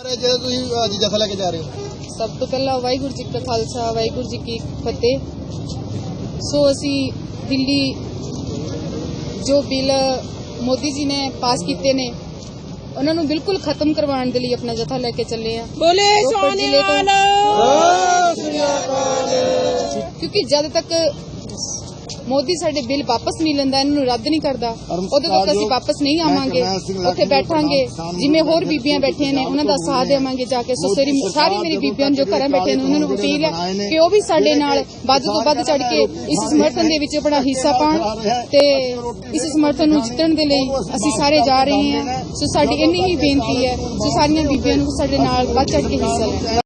ਪਰ ਜਦੋਂ ਤੁਸੀਂ ਅੱਜ ਜਥਾ ਲੈ ਕੇ ਜਾ ਰਹੇ ਹੋ? ਸਭ ਤੋਂ ਪਹਿਲਾਂ ਵਾਹਿਗੁਰੂ ਜੀ ਕਾ ਖਾਲਸਾ ਵਾਹਿਗੁਰੂ ਜੀ ਕੀ ਫਤਿਹ। ਸੋ ਅਸੀਂ ਦਿੱਲੀ ਜੋ ਬਿੱਲ ਮੋਦੀ ਜੀ ਨੇ ਪਾਸ ਕੀਤੇ ਨੇ ਉਹਨਾਂ ਨੂੰ ਬਿਲਕੁਲ ਖਤਮ ਕਰਵਾਉਣ ਦੇ ਲਈ ਆਪਣਾ ਜਥਾ ਲੈ ਕੇ ਚੱਲੇ ਆ ਬੋਲੇ ਤੋਂ ਕਿਉਂਕਿ ਜਦ ਤੱਕ ਮੋਦੀ ਸਾਡੇ ਬਿੱਲ ਵਾਪਸ ਨਹੀਂ ਲੈਂਦਾ ਇਹਨਾਂ ਨੂੰ ਰੱਦ ਨਹੀਂ ਕਰਦਾ। ਉਦੋਂ ਤੱਕ ਅਸੀਂ ਵਾਪਸ ਨਹੀਂ ਆਵਾਂਗੇ। ਉੱਥੇ ਬੈਠਾਂਗੇ। ਜਿਵੇਂ ਹੋਰ ਬੀਬੀਆਂ ਬੈਠੀਆਂ ਨੇ ਉਹਨਾਂ ਦਾ ਸਾਥ ਦੇਵਾਂਗੇ ਜਾ ਕੇ। ਸੋ ਸਾਰੀ ਮੇਰੀ ਬੀਬੀਆਂ ਜੋ ਘਰਾਂ ਬੈਠੇ ਨੇ ਉਹਨਾਂ ਨੂੰ ਅਪੀਲ ਹੈ ਕਿ ਉਹ ਵੀ ਸਾਡੇ ਨਾਲ ਵੱਧ ਤੋਂ ਵੱਧ ਚੜ ਕੇ ਇਸ ਸਮਰਥਨ ਦੇ ਵਿੱਚ ਆਪਣਾ ਹਿੱਸਾ ਪਾਉਣ ਤੇ ਇਸ ਸਮਰਥਨ ਨੂੰ ਜਿੱਤਣ ਦੇ ਲਈ ਅਸੀਂ ਸਾਰੇ ਜਾ ਰਹੇ ਹਾਂ। ਸੋ ਸਾਡੀ ਇੰਨੀ ਹੀ ਬੇਨਤੀ ਹੈ ਸੋ ਸਾਰੀਆਂ ਬੀਬੀਆਂ ਨੂੰ ਸਾਡੇ ਨਾਲ ਵੱਧ ਚੜ ਕੇ ਹਿੱਸਾ ਲੈਣ।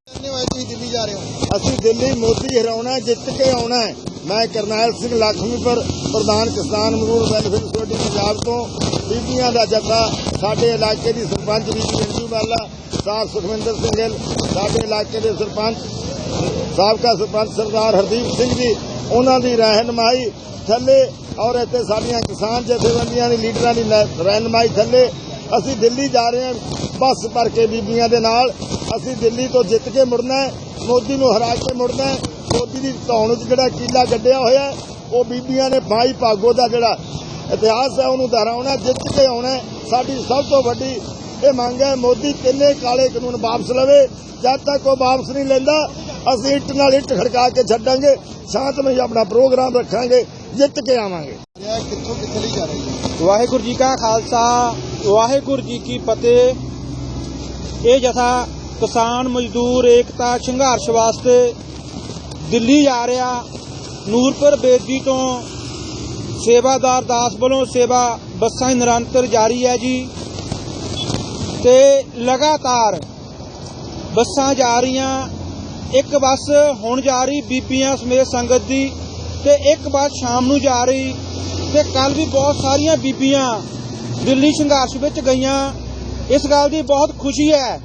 ਅਸੀਂ ਦਿੱਲੀ ਮੋਦੀ ਹਰਾਉਣਾ ਜਿੱਤ ਕੇ ਆਉਣਾ ਮੈਂ ਕਰਨੈਲ ਸਿੰਘ ਲਖਮੀਪੁਰ ਪ੍ਰਧਾਨ ਕਿਸਾਨ ਮਜ਼ਦੂਰ ਵੈਲਫੇਅਰ ਸੁਸਾਇਟੀ ਪੰਜਾਬ ਤੋਂ, ਬੀਬੀਆਂ ਦਾ ਜੱਥਾ ਸਾਡੇ ਇਲਾਕੇ ਦੀ ਸਰਪੰਚ ਬੀਬੀ ਅੰਜੂ ਬਾਲਾ ਸਾਹ ਸੁਖਵਿੰਦਰ ਸਿੰਘ ਗਿੱਲ, ਸਾਡੇ ਇਲਾਕੇ ਦੇ ਸਰਪੰਚ, ਸਾਬਕਾ ਸਰਪੰਚ ਸਰਦਾਰ ਹਰਦੀਪ ਸਿੰਘ ਜੀ, ਉਹਨਾਂ ਦੀ ਰਹਿਨਮਾਈ ਥੱਲੇ, ਔਰ ਇੱਥੇ ਸਾਡੀਆਂ ਕਿਸਾਨ ਜਥੇਬੰਦੀਆਂ ਦੀ ਲੀਡਰਾਂ ਦੀ ਲੈ- ਰਹਿਨਮਾਈ ਥੱਲੇ, ਅਸੀਂ ਦਿੱਲੀ ਜਾ ਰਹੇ ਹਾਂ, ਬੱਸ ਭਰ ਕੇ ਬੀਬੀਆਂ ਦੇ ਨਾਲ, ਅਸੀਂ ਦਿੱਲੀ ਤੋਂ ਜਿੱਤ ਕੇ ਮੁੜਨਾ ਹੈ, ਮੋਦੀ ਨੂੰ ਹਰਾ ਕੇ ਮੁੜਨਾ ਹੈ ਮੋਦੀ ਦੀ ਧੌਣ 'ਚ ਜਿਹੜਾ ਕੀਲਾ ਗੱਡਿਆ ਹੋਇਆ ਉਹ ਬੀਬੀਆਂ ਨੇ ਬਾਈ ਭਾਗੋ ਦਾ ਜਿਹੜਾ ਇਤਿਹਾਸ ਹੈ ਉਹਨੂੰ ਦੁਹਰਾਉਣਾ ਜਿੱਤ ਕੇ ਆਉਣਾ। ਸਾਡੀ ਸਭ ਤੋਂ ਵੱਡੀ ਇਹ ਮੰਗ ਹੈ ਮੋਦੀ ਤਿੰਨੇ ਕਾਲੇ ਕਾਨੂੰਨ ਵਾਪਸ ਲਵੇ ਜਦ ਤੱਕ ਉਹ ਵਾਪਸ ਨਹੀਂ ਲੈਂਦਾ ਅਸੀਂ ਇੱਟ ਨਾਲ ਇੱਟ ਖੜਕਾ ਕੇ ਛੱਡਾਂਗੇ ਸ਼ਾਂਤਮਈ ਆਪਣਾ ਪ੍ਰੋਗਰਾਮ ਰੱਖਾਂਗੇ ਜਿੱਤ ਕੇ ਆਵਾਂਗੇ। ਕਿੱਥੋਂ ਕਿੱਥੇ ਲਈ ਜਾ ਰਹੇ ਹੋ? ਵਾਹਿਗੁਰੂ ਜੀ ਕਾ ਖਾਲਸਾ ਵਾਹਿਗੁਰੂ ਜੀ ਕੀ ਫਤਿਹ। ਇਹ ਜਥਾ ਕਿਸਾਨ ਮਜ਼ਦੂਰ ਏਕਤਾ ਸੰਘਰਸ਼ ਵਾਸਤੇ ਦਿੱਲੀ ਜਾ ਰਿਹਾ। ਨੂਰਪੁਰ ਬੇਦੀ ਤੋਂ ਸੇਵਾਦਾਰ ਦਾਸ ਵੱਲੋਂ ਸੇਵਾ ਬੱਸਾਂ ਹੀ ਨਿਰੰਤਰ ਜਾਰੀ ਹੈ ਜੀ। ਤੇ ਲਗਾਤਾਰ ਬੱਸਾਂ ਜਾ ਰਹੀਆਂ। ਇੱਕ ਬੱਸ ਹੁਣ ਜਾ ਰਹੀ ਬੀਬੀਆਂ ਸਮੇਤ ਸੰਗਤ ਦੀ ਤੇ ਇੱਕ ਬੱਸ ਸ਼ਾਮ ਨੂੰ ਜਾ ਰਹੀ। ਤੇ ਕੱਲ ਵੀ ਬਹੁਤ ਸਾਰੀਆਂ ਬੀਬੀਆਂ ਦਿੱਲੀ ਸੰਘਰਸ਼ ਵਿੱਚ ਗਈਆਂ। ਇਸ ਗੱਲ ਦੀ ਬਹੁਤ ਖੁਸ਼ੀ ਹੈ।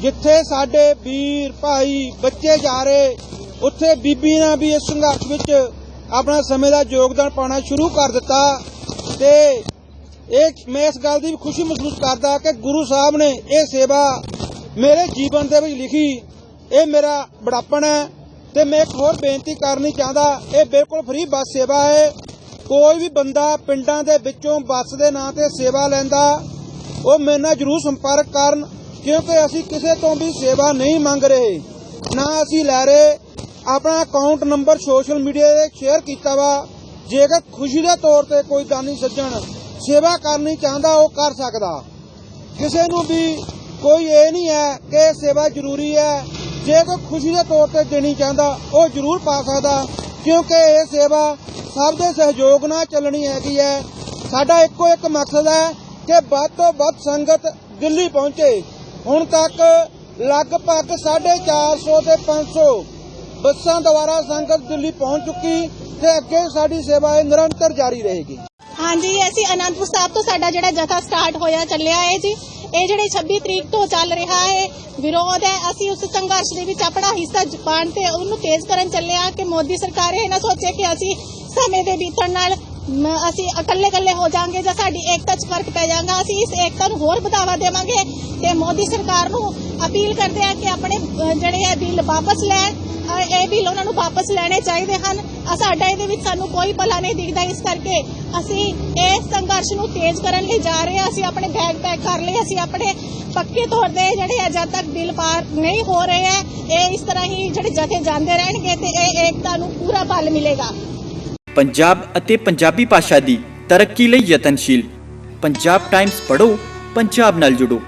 ਜਿੱਥੇ ਸਾਡੇ ਵੀਰ, ਭਾਈ, ਬੱਚੇ ਜਾ ਰਹੇ ਉੱਥੇ ਬੀਬੀਆਂ ਵੀ ਇਸ ਸੰਘਰਸ਼ ਵਿੱਚ ਆਪਣਾ ਸਮੇਂ ਦਾ ਯੋਗਦਾਨ ਪਾਉਣਾ ਸ਼ੁਰੂ ਕਰ ਦਿੱਤਾ ਤੇ ਇਹ ਮੈਂ ਇਸ ਗੱਲ ਦੀ ਵੀ ਖੁਸ਼ੀ ਮਹਿਸੂਸ ਕਰਦਾ ਕਿ ਗੁਰੂ ਸਾਹਿਬ ਨੇ ਇਹ ਸੇਵਾ ਮੇਰੇ ਜੀਵਨ ਦੇ ਵਿੱਚ ਲਿਖੀ। ਇਹ ਮੇਰਾ ਬੜਾਪਣ ਹੈ ਤੇ ਮੈਂ ਇੱਕ ਹੋਰ ਬੇਨਤੀ ਕਰਨੀ ਚਾਹੁੰਦਾ, ਇਹ ਬਿਲਕੁਲ ਫ੍ਰੀ ਬੱਸ ਸੇਵਾ ਹੈ। ਕੋਈ ਵੀ ਬੰਦਾ ਪਿੰਡਾਂ ਦੇ ਵਿੱਚੋਂ ਬੱਸ ਦੇ ਨਾਂ ਤੇ ਸੇਵਾ ਲੈਂਦਾ, ਉਹ ਮੇਰੇ ਨਾਲ ਜਰੂਰ ਸੰਪਰਕ ਕਰਨ ਕਿਉਂਕਿ ਅਸੀਂ ਕਿਸੇ ਤੋਂ ਵੀ ਸੇਵਾ ਨਹੀਂ ਮੰਗ ਰਹੇ, ਨਾ ਅਸੀਂ ਲੈ ਰਹੇ। ਆਪਣਾ ਅਕਾਊਂਟ ਨੰਬਰ ਸੋਸ਼ਲ ਮੀਡੀਆ ਤੇ ਸ਼ੇਅਰ ਕੀਤਾ ਵਾ। ਜੇਕਰ ਖੁਸ਼ੀ ਦੇ ਤੌਰ ਤੇ ਕੋਈ ਦਾਨੀ ਸੱਜਣ ਸੇਵਾ ਕਰਨੀ ਚਾਹੁੰਦਾ, ਉਹ ਕਰ ਸਕਦਾ। ਕਿਸੇ ਨੂੰ ਵੀ ਕੋਈ ਇਹ ਨਹੀਂ ਹੈ ਕਿ ਸੇਵਾ ਜ਼ਰੂਰੀ ਹੈ। ਜੇ ਕੋਈ ਖੁਸ਼ੀ ਦੇ ਤੌਰ ਤੇ ਦੇਣੀ ਚਾਹੁੰਦਾ, ਉਹ ਜ਼ਰੂਰ ਪਾ ਸਕਦਾ, ਕਿਉਂਕਿ ਇਹ ਸੇਵਾ ਸਭ ਦੇ ਸਹਿਯੋਗ ਨਾਲ ਚੱਲਣੀ ਹੈਗੀ ਹੈ। ਸਾਡਾ ਇੱਕੋ ਇੱਕ ਮਕਸਦ ਹੈ ਕਿ ਵੱਧ ਤੋਂ ਵੱਧ ਸੰਗਤ ਦਿੱਲੀ ਪਹੁੰਚੇ। ਹੁਣ ਤੱਕ ਲਗਭਗ 450 ਤੇ 500 ਬੱਸਾਂ ਦੁਆਰਾ ਸੰਗਤ ਦਿੱਲੀ ਪਹੁੰਚ ਚੁੱਕੀ ਤੇ ਅੱਗੇ ਸਾਡੀ ਸੇਵਾ ਇਹ ਨਿਰੰਤਰ ਜਾਰੀ ਰਹੇਗੀ। ਹਾਂਜੀ, ਅਸੀਂ ਅਨੰਦਪੁਰ ਸਾਹਿਬ ਤੋਂ ਸਾਡਾ ਜਿਹੜਾ ਜਥਾ ਸਟਾਰਟ ਹੋਇਆ, ਚੱਲਿਆ ਹੈ ਜੀ। ਇਹ ਜਿਹੜੇ 26 ਤਰੀਕ ਤੋਂ ਚੱਲ ਰਿਹਾ ਹੈ ਵਿਰੋਧ ਹੈ। ਅਸੀਂ ਉਸ ਸੰਘਰਸ਼ ਦੇ ਵਿੱਚ ਆਪਣਾ ਹਿੱਸਾ ਪਾਉਣ ਤੇ ਉਹਨੂੰ ਤੇਜ਼ ਕਰਨ ਚੱਲੇ ਆ ਕਿ ਮੋਦੀ ਸਰਕਾਰ ਇਹ ਨਾ ਸੋਚੇ ਕਿ ਅਸੀਂ ਸਮੇਂ ਦੇ ਬੀਤਣ ਨਾਲ ਅਸੀਂ ਇਕੱਲੇ ਇਕੱਲੇ ਹੋ ਜਾਾਂਗੇ ਜਾਂ ਸਾਡੀ ਏਕਤਾ 'ਚ ਫ਼ਰਕ ਪੈ ਜਾਏਗਾ। ਅਸੀਂ ਇਸ ਏਕਤਾ ਨੂੰ ਹੋਰ ਵਧਾਵਾ ਦੇਵਾਂਗੇ ਤੇ ਮੋਦੀ ਸਰਕਾਰ ਨੂੰ ਅਪੀਲ ਕਰਦੇ ਆ ਕਿ ਆਪਣੇ ਜਿਹੜੇ ਇਹ ਬਿੱਲ ਵਾਪਸ ਲੈਣ ਨੂੰ ਵਾਪਸ ਲੈਣੇ ਚਾਹੀਦੇ ਹਨ। ਸਾਡਾ ਇਹਦੇ ਵਿੱਚ ਸਾਨੂੰ ਕੋਈ ਭਲਾ ਨਹੀਂ ਦਿਖਦਾ। ਇਸ ਕਰਕੇ ਅਸੀਂ ਇਸ ਸੰਘਰਸ਼ ਨੂੰ ਤੇਜ਼ ਕਰਨ ਲਈ ਜਾ ਰਹੇ ਹਾਂ। ਅਸੀਂ ਆਪਣੇ ਬੈਗ ਪੈਕ ਕਰ ਲਏ। ਅਸੀਂ ਆਪਣੇ ਪੱਕੇ ਤੌਰ ਤੇ ਜਿਹੜੇ ਆ ਤੱਕ ਬਿੱਲ ਪਾਰ ਨਹੀਂ ਹੋ ਰਹੇ ਹੈ, ਇਹ ਇਸ ਤਰ੍ਹਾਂ ਹੀ ਜਿਹੜੇ ਜਥੇ ਜਾਂਦੇ ਰਹਿਣਗੇ ਤੇ ਇਹ ਏਕਤਾ ਨੂੰ ਪੂਰਾ ਬਲ ਮਿਲੇਗਾ। ਪੰਜਾਬ ਅਤੇ ਪੰਜਾਬੀ ਭਾਸ਼ਾ ਦੀ ਤਰੱਕੀ ਲਈ ਯਤਨਸ਼ੀਲ। ਪੰਜਾਬ ਟਾਈਮਜ਼ ਪੜ੍ਹੋ, ਪੰਜਾਬ ਨਾਲ ਜੁੜੋ।